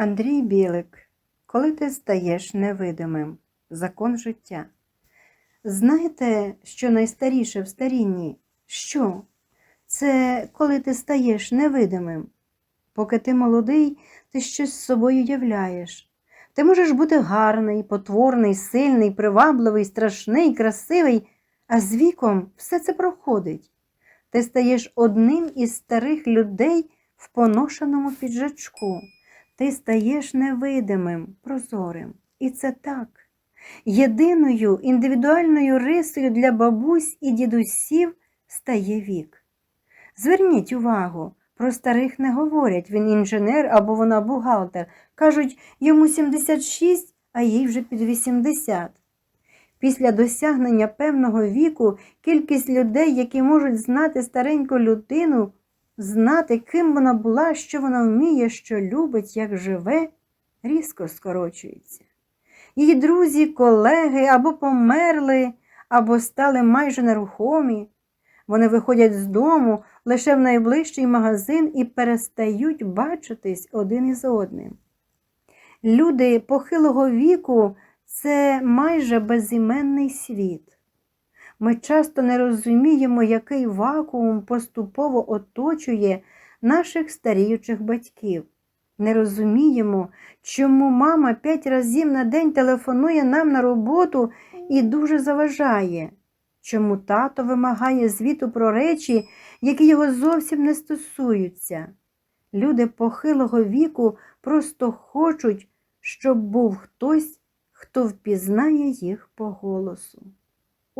Андрій Білик, коли ти стаєш невидимим, закон життя. Знаєте, що найстаріше в старінні? Що? Це коли ти стаєш невидимим. Поки ти молодий, ти щось з собою являєш. Ти можеш бути гарний, потворний, сильний, привабливий, страшний, красивий, а з віком все це проходить. Ти стаєш одним із старих людей в поношеному піджачку. Ти стаєш невидимим, прозорим. І це так. Єдиною індивідуальною рисою для бабусь і дідусів стає вік. Зверніть увагу, про старих не говорять, він інженер або вона бухгалтер. Кажуть, йому 76, а їй вже під 80. Після досягнення певного віку кількість людей, які можуть знати стареньку людину, знати, ким вона була, що вона вміє, що любить, як живе, різко скорочується. Її друзі, колеги або померли, або стали майже нерухомі. Вони виходять з дому лише в найближчий магазин і перестають бачитись один із одним. Люди похилого віку це майже безіменний світ. Ми часто не розуміємо, який вакуум поступово оточує наших старіючих батьків. Не розуміємо, чому мама п'ять разів на день телефонує нам на роботу і дуже заважає, чому тато вимагає звіту про речі, які його зовсім не стосуються. Люди похилого віку просто хочуть, щоб був хтось, хто впізнає їх по голосу.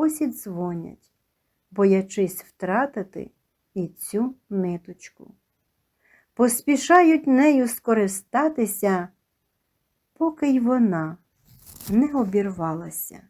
Ось і дзвонять, боячись втратити і цю ниточку. Поспішають нею скористатися, поки й вона не обірвалася.